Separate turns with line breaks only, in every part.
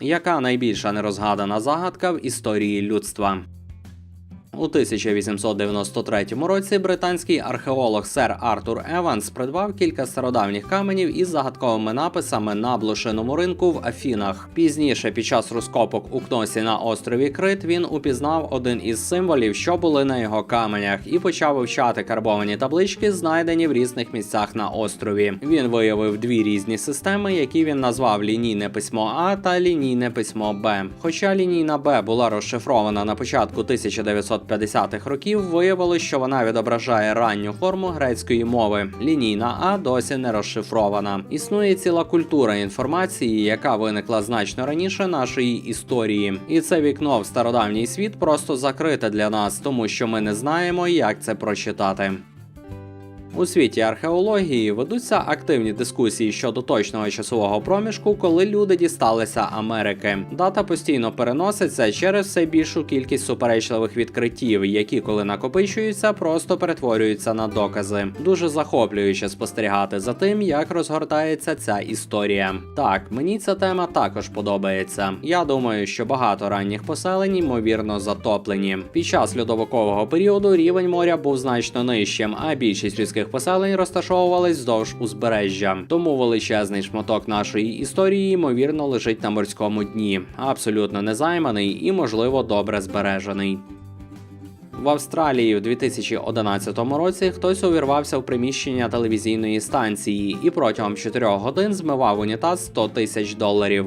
Яка найбільша нерозгадана загадка в історії людства? У 1893 році британський археолог сер Артур Еванс придбав кілька стародавніх каменів із загадковими написами на блошиному ринку в Афінах. Пізніше, під час розкопок у Кносі на острові Крит, він упізнав один із символів, що були на його каменях, і почав вивчати карбовані таблички, знайдені в різних місцях на острові. Він виявив дві різні системи, які він назвав лінійне письмо А та лінійне письмо Б. Хоча лінійна Б була розшифрована на початку 1950-х років, виявилось, що вона відображає ранню форму грецької мови. Лінійна А досі не розшифрована. Існує ціла культура інформації, яка виникла значно раніше нашої історії, і це вікно в стародавній світ просто закрите для нас, тому що ми не знаємо, як це прочитати. У світі археології ведуться активні дискусії щодо точного часового проміжку, коли люди дісталися Америки. Дата постійно переноситься через все більшу кількість суперечливих відкриттів, які, коли накопичуються, просто перетворюються на докази. Дуже захоплююче спостерігати за тим, як розгортається ця історія. Так, мені ця тема також подобається. Я думаю, що багато ранніх поселень ймовірно затоплені. Під час льодовикового періоду рівень моря був значно нижчим, а більшість людських поселень розташовувались вздовж узбережжя. Тому величезний шматок нашої історії ймовірно лежить на морському дні, абсолютно незайманий і, можливо, добре збережений. В Австралії в 2011 році хтось увірвався в приміщення телевізійної станції і протягом 4 годин змивав унітаз 100 тисяч доларів.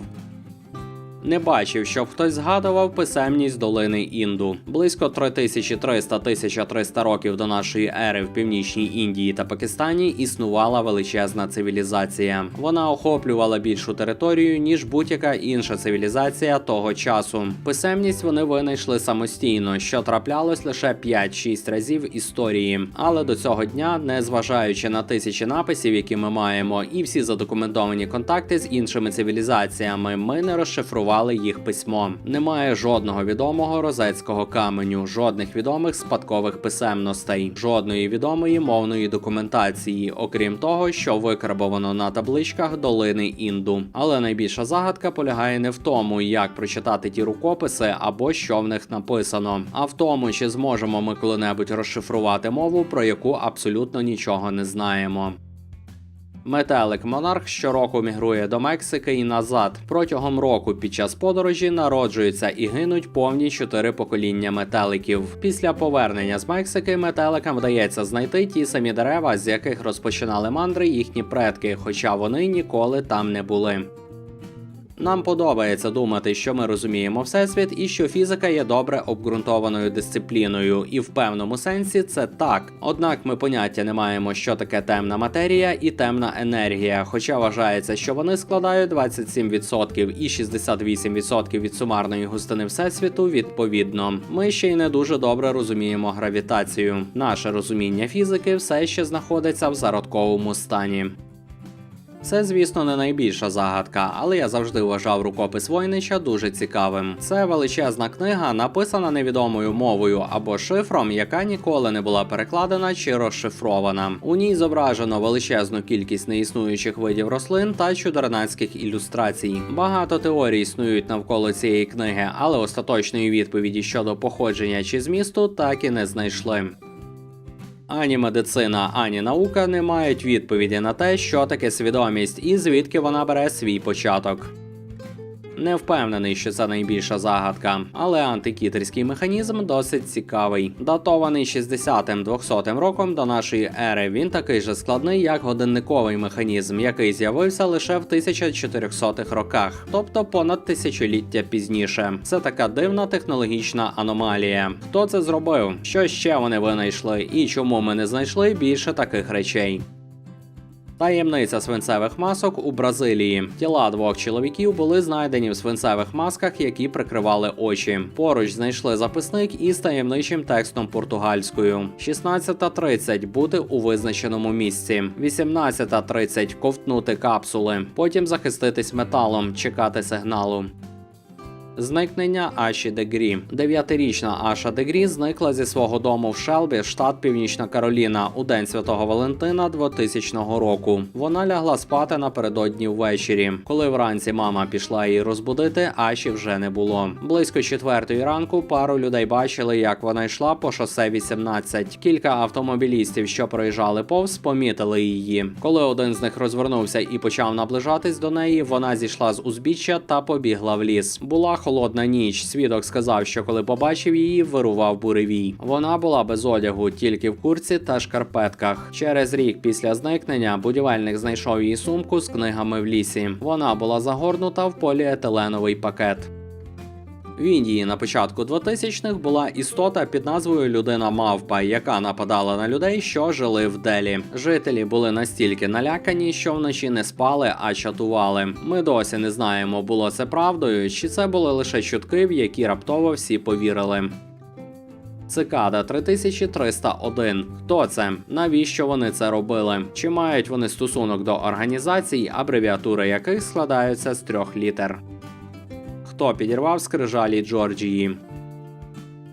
Не бачив, щоб хтось згадував писемність долини Інду. Близько 3300-1300 років до нашої ери в північній Індії та Пакистані існувала величезна цивілізація. Вона охоплювала більшу територію ніж будь-яка інша цивілізація того часу. Писемність вони винайшли самостійно, що траплялось лише 5-6 разів історії. Але до цього дня, незважаючи на тисячі написів, які ми маємо, і всі задокументовані контакти з іншими цивілізаціями, ми не розшифрували їх письмо. Немає жодного відомого розецького каменю, жодних відомих спадкових писемностей, жодної відомої мовної документації, окрім того, що викарбовано на табличках долини Інду. Але найбільша загадка полягає не в тому, як прочитати ті рукописи або що в них написано, а в тому, чи зможемо ми коли-небудь розшифрувати мову, про яку абсолютно нічого не знаємо. Метелик Монарх щороку мігрує до Мексики і назад. Протягом року під час подорожі народжуються і гинуть повні чотири покоління метеликів. Після повернення з Мексики метеликам вдається знайти ті самі дерева, з яких розпочинали мандри їхні предки, хоча вони ніколи там не були. Нам подобається думати, що ми розуміємо всесвіт і що фізика є добре обґрунтованою дисципліною, і в певному сенсі це так. Однак ми поняття не маємо, що таке темна матерія і темна енергія, хоча вважається, що вони складають 27% і 68% від сумарної густини всесвіту відповідно. Ми ще й не дуже добре розуміємо гравітацію. Наше розуміння фізики все ще знаходиться в зародковому стані. Це, звісно, не найбільша загадка, але я завжди вважав рукопис Войнича дуже цікавим. Це величезна книга, написана невідомою мовою або шифром, яка ніколи не була перекладена чи розшифрована. У ній зображено величезну кількість неіснуючих видів рослин та чудернацьких ілюстрацій. Багато теорій існують навколо цієї книги, але остаточної відповіді щодо походження чи змісту так і не знайшли. Ані медицина, ані наука не мають відповіді на те, що таке свідомість і звідки вона бере свій початок. Не впевнений, що це найбільша загадка, але антикітерський механізм досить цікавий. Датований 60-200 роком до нашої ери. Він такий же складний, як годинниковий механізм, який з'явився лише в 1400-х роках, тобто понад тисячоліття пізніше. Це така дивна технологічна аномалія. Хто це зробив? Що ще вони винайшли, і чому ми не знайшли більше таких речей? Таємниця свинцевих масок у Бразилії. Тіла двох чоловіків були знайдені в свинцевих масках, які прикривали очі. Поруч знайшли записник із таємничим текстом португальською. 16.30 бути у визначеному місці. 18.30 ковтнути капсули. Потім захиститись металом, чекати сигналу. Зникнення Аші Дегрі. Дев'ятирічна Аша Дегрі зникла зі свого дому в Шелбі, штат Північна Кароліна, у день святого Валентина 2000 року. Вона лягла спати напередодні ввечері. Коли вранці мама пішла її розбудити, Аші вже не було. Близько четвертої ранку пару людей бачили, як вона йшла по шосе 18. Кілька автомобілістів, що проїжджали повз, помітили її. Коли один з них розвернувся і почав наближатись до неї, вона зійшла з узбіччя та побігла в ліс. Була холодна ніч. Свідок сказав, що коли побачив її, вирував буревій. Вона була без одягу, тільки в курці та шкарпетках. Через рік після зникнення будівельник знайшов її сумку з книгами в лісі. Вона була загорнута в поліетиленовий пакет. В Індії на початку 2000-х була істота під назвою Людина Мавпа, яка нападала на людей, що жили в Делі. Жителі були настільки налякані, що вночі не спали, а чатували. Ми досі не знаємо, було це правдою, чи це були лише чутки, в які раптово всі повірили. Цикада 3301. Хто це? Навіщо вони це робили? Чи мають вони стосунок до організацій, абревіатури яких складаються з трьох літер? Хто підірвав скрижалі Джорджії?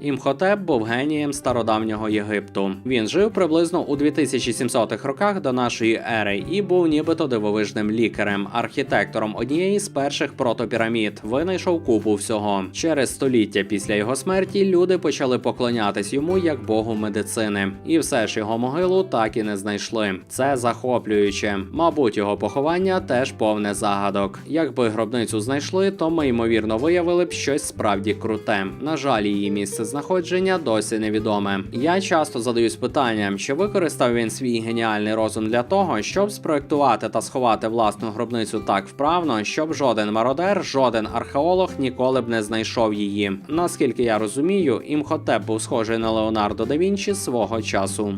Імхотеп був генієм стародавнього Єгипту. Він жив приблизно у 2700-х роках до нашої ери і був нібито дивовижним лікарем, архітектором однієї з перших протопірамід. Винайшов купу всього. Через століття після його смерті люди почали поклонятись йому як богу медицини, і все ж його могилу так і не знайшли. Це захоплююче. Мабуть, його поховання теж повне загадок. Якби гробницю знайшли, то ми ймовірно виявили б щось справді круте. На жаль, її місце знаходження досі невідоме. Я часто задаюсь питанням, чи використав він свій геніальний розум для того, щоб спроектувати та сховати власну гробницю так вправно, щоб жоден мародер, жоден археолог ніколи б не знайшов її. Наскільки я розумію, імхотеп був схожий на Леонардо да Вінчі свого часу.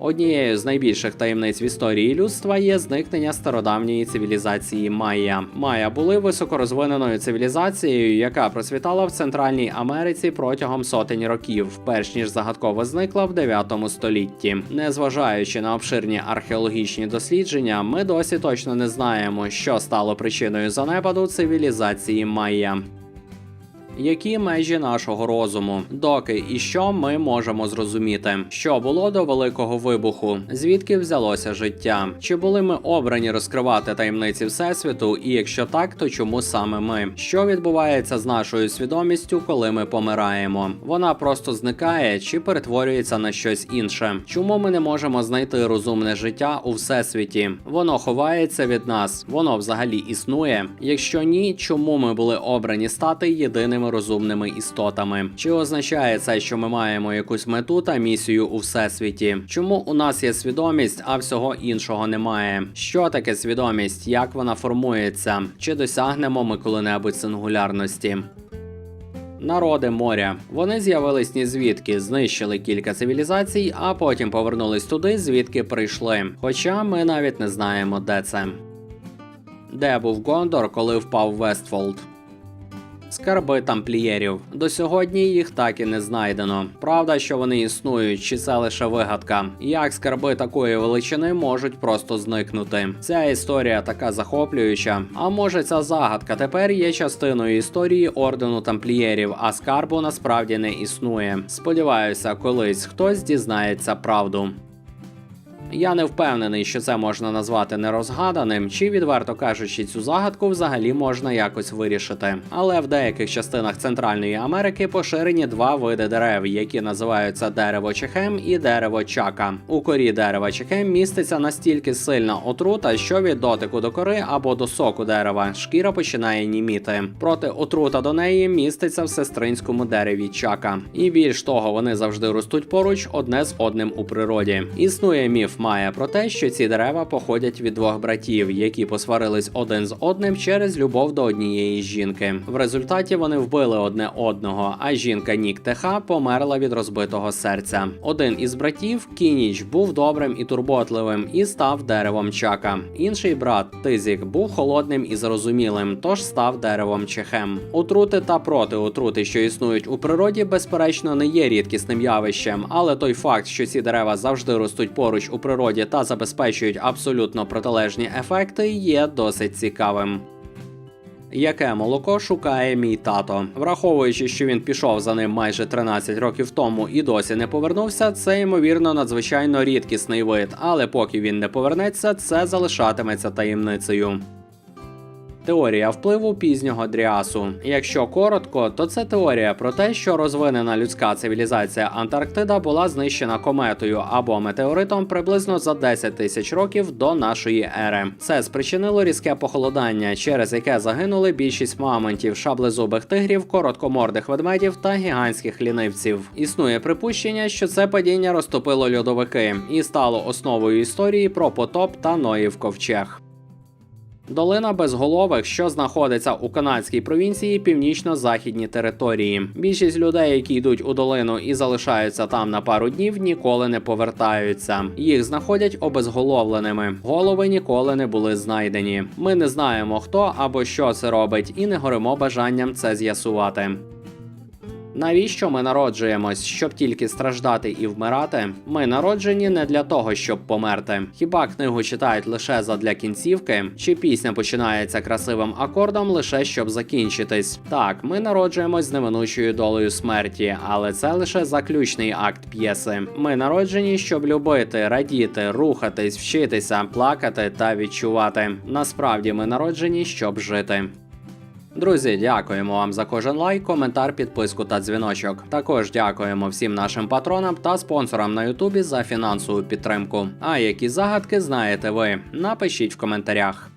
Однією з найбільших таємниць в історії людства є зникнення стародавньої цивілізації Майя. Майя були високорозвиненою цивілізацією, яка процвітала в Центральній Америці протягом сотень років, перш ніж загадково зникла в 9 столітті. Незважаючи на обширні археологічні дослідження, ми досі точно не знаємо, що стало причиною занепаду цивілізації Майя. Які межі нашого розуму, доки і що ми можемо зрозуміти, що було до великого вибуху, звідки взялося життя? Чи були ми обрані розкривати таємниці всесвіту? І якщо так, то чому саме ми? Що відбувається з нашою свідомістю, коли ми помираємо? Вона просто зникає чи перетворюється на щось інше? Чому ми не можемо знайти розумне життя у всесвіті? Воно ховається від нас, воно взагалі існує. Якщо ні, чому ми були обрані стати єдиними розумними істотами? Чи означає це, що ми маємо якусь мету та місію у всесвіті? Чому у нас є свідомість, а всього іншого немає? Що таке свідомість? Як вона формується? Чи досягнемо ми коли-небудь сингулярності? Народи моря. Вони з'явились ні звідки, знищили кілька цивілізацій, а потім повернулись туди, звідки прийшли. Хоча ми навіть не знаємо, де це. Де був Гондор, коли впав Вестфолд? Скарби тамплієрів. До сьогодні їх так і не знайдено. Правда, що вони існують, чи це лише вигадка? Як скарби такої величини можуть просто зникнути? Ця історія така захоплююча. А може, ця загадка тепер є частиною історії ордену тамплієрів, а скарбу насправді не існує. Сподіваюся, колись хтось дізнається правду. Я не впевнений, що це можна назвати нерозгаданим, чи, відверто кажучи, цю загадку взагалі можна якось вирішити. Але в деяких частинах Центральної Америки поширені два види дерев, які називаються дерево чехем і дерево чака. У корі дерева чехем міститься настільки сильна отрута, що від дотику до кори або до соку дерева шкіра починає німіти. Проте отрута до неї міститься в сестринському дереві чака. І більш того, вони завжди ростуть поруч одне з одним у природі. Існує міф має про те, що ці дерева походять від двох братів, які посварились один з одним через любов до однієї жінки. В результаті вони вбили одне одного, а жінка Нік Теха померла від розбитого серця. Один із братів, Кініч, був добрим і турботливим і став деревом чака. Інший брат Тизік був холодним і зрозумілим, тож став деревом чехем. Отрути та протиотрути, що існують у природі, безперечно, не є рідкісним явищем, але той факт, що ці дерева завжди ростуть поруч у природі та забезпечують абсолютно протилежні ефекти, є досить цікавим. Яке молоко шукає мій тато, враховуючи, що він пішов за ним майже 13 років тому і досі не повернувся, це ймовірно надзвичайно рідкісний вид, але поки він не повернеться, це залишатиметься таємницею. Теорія впливу пізнього дріасу. Якщо коротко, то це теорія про те, що розвинена людська цивілізація Антарктида була знищена кометою або метеоритом приблизно за 10 тисяч років до нашої ери. Це спричинило різке похолодання, через яке загинули більшість мамонтів, шаблезубих тигрів, короткомордих ведмедів та гігантських лінивців. Існує припущення, що це падіння розтопило льодовики і стало основою історії про потоп та Ноїв ковчег. Долина безголових, що знаходиться у канадській провінції північно-західні території. Більшість людей, які йдуть у долину і залишаються там на пару днів, ніколи не повертаються. Їх знаходять обезголовленими. Голови ніколи не були знайдені. Ми не знаємо, хто або що це робить, і не горимо бажанням це з'ясувати. Навіщо ми народжуємось, щоб тільки страждати і вмирати? Ми народжені не для того, щоб померти. Хіба книгу читають лише задля кінцівки? Чи пісня починається красивим акордом лише щоб закінчитись? Так, ми народжуємось з неминучою долею смерті, але це лише заключний акт п'єси. Ми народжені, щоб любити, радіти, рухатись, вчитися, плакати та відчувати. Насправді ми народжені, щоб жити. Друзі, дякуємо вам за кожен лайк, коментар, підписку та дзвіночок. Також дякуємо всім нашим патронам та спонсорам на Ютубі за фінансову підтримку. А які загадки знаєте ви? Напишіть в коментарях.